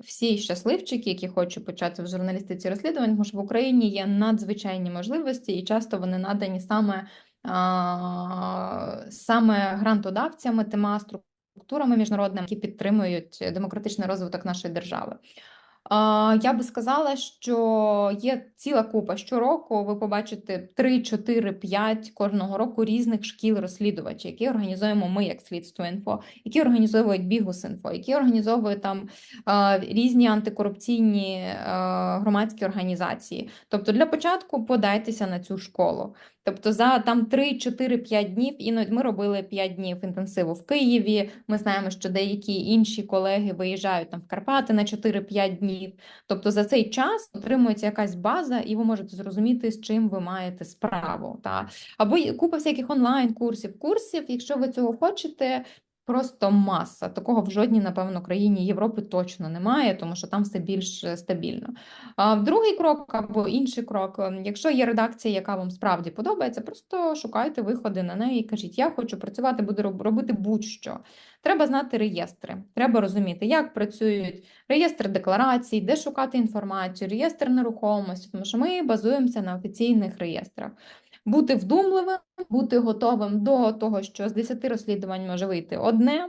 всі щасливчики, які хочуть почати в журналістиці розслідувань, тому що в Україні є надзвичайні можливості, і часто вони надані саме, саме грантодавцями, тима структурами міжнародними, які підтримують демократичний розвиток нашої держави. Я би сказала, що є ціла купа щороку. Ви побачите 3, 4, 5 кожного року різних шкіл розслідувачів, які організуємо ми як слідство інфо, які організовують Бігус інфо, які організовують там різні антикорупційні громадські організації. Тобто, для початку подайтеся на цю школу. Тобто за там 3, 4, 5 днів, іноді ми робили 5 днів інтенсиву в Києві. Ми знаємо, що деякі інші колеги виїжджають там в Карпати на 4-5 днів. Тобто за цей час отримується якась база, і ви можете зрозуміти, з чим ви маєте справу. Та? Або купа всяких онлайн-курсів, курсів, якщо ви цього хочете. Просто маса. Такого в жодній, напевно, країні Європи точно немає, тому що там все більш е, стабільно. Другий крок або інший крок, ем, якщо є редакція, яка вам справді подобається, просто шукайте виходи на неї і кажіть, я хочу працювати, буду роб- робити будь-що. Треба знати реєстри, треба розуміти, як працюють реєстр декларацій, де шукати інформацію, реєстр нерухомості, тому що ми базуємося на офіційних реєстрах. Бути вдумливим, бути готовим до того, що з 10 розслідувань може вийти одне,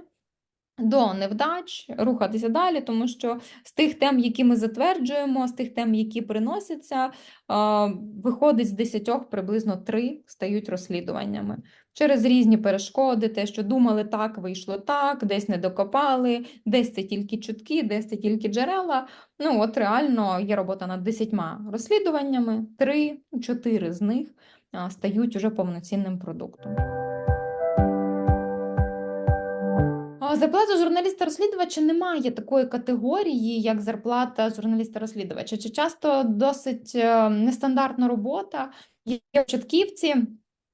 до невдач, рухатися далі, тому що з тих тем, які ми затверджуємо, з тих тем, які приносяться, виходить з 10 приблизно 3 стають розслідуваннями. Через різні перешкоди, те, що думали так, вийшло так, десь не докопали, десь це тільки чутки, десь це тільки джерела. Ну, от реально є робота над 10 розслідуваннями, 3-4 з них стають уже повноцінним продуктом. Зарплата журналіста-розслідувача немає такої категорії, як зарплата журналіста-розслідувача. Чи часто досить е, нестандартна робота. Є початківці,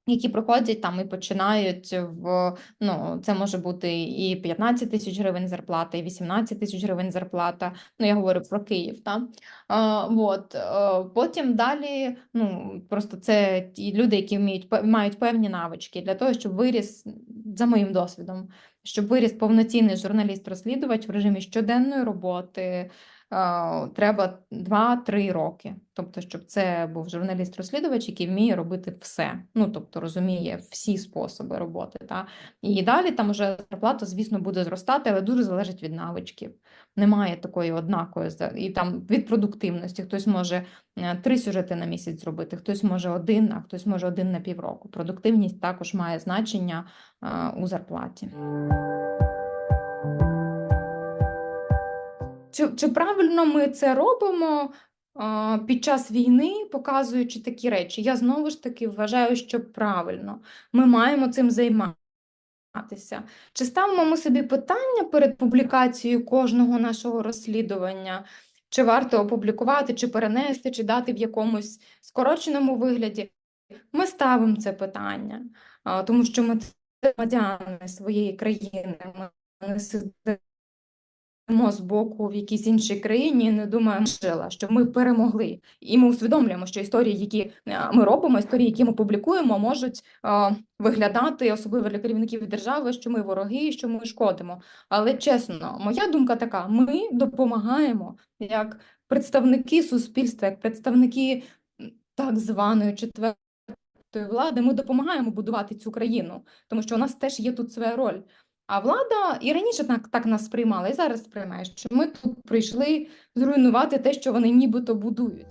які приходять там і починають в ну, це може бути і 15 тисяч гривень зарплата, і 18 тисяч гривень зарплата. Ну, я говорю про Київ. Та? А, от. е, Потім далі, ну, просто це ті люди, які вміють, мають певні навички для того, щоб виріс, за моїм досвідом, щоб виріс повноцінний журналіст-розслідувач в режимі щоденної роботи, треба 2-3 роки. Тобто, щоб це був журналіст-розслідувач, який вміє робити все. Ну, тобто розуміє всі способи роботи. Та? І далі там вже зарплата, звісно, буде зростати, але дуже залежить від навичків. Немає такої однакої за- і там від продуктивності. Хтось може е, три сюжети на місяць зробити, хтось може один, а хтось може один на півроку. Продуктивність також має значення е, у зарплаті. Чи, чи правильно ми це робимо під час війни, показуючи такі речі? Я знову ж таки вважаю, що правильно. Ми маємо цим займатися. Чи ставимо ми собі питання перед публікацією кожного нашого розслідування? Чи варто опублікувати, чи перенести, чи дати в якомусь скороченому вигляді? Ми ставимо це питання, тому що ми громадяни своєї країни. Ми не сидимо з боку в якійсь іншій країні не думаємо, жила, що ми перемогли. І ми усвідомлюємо, що історії, які е, ми робимо, історії, які ми публікуємо, можуть виглядати, особливо для керівників держави, що ми вороги, що ми шкодимо. Але чесно, моя думка така: ми допомагаємо як представники суспільства, як представники так званої четвертої влади, ми допомагаємо будувати цю країну, тому що у нас теж є тут своя роль. А влада і раніше так, так нас сприймала, і зараз сприймає, що ми тут прийшли зруйнувати те, що вони нібито будують.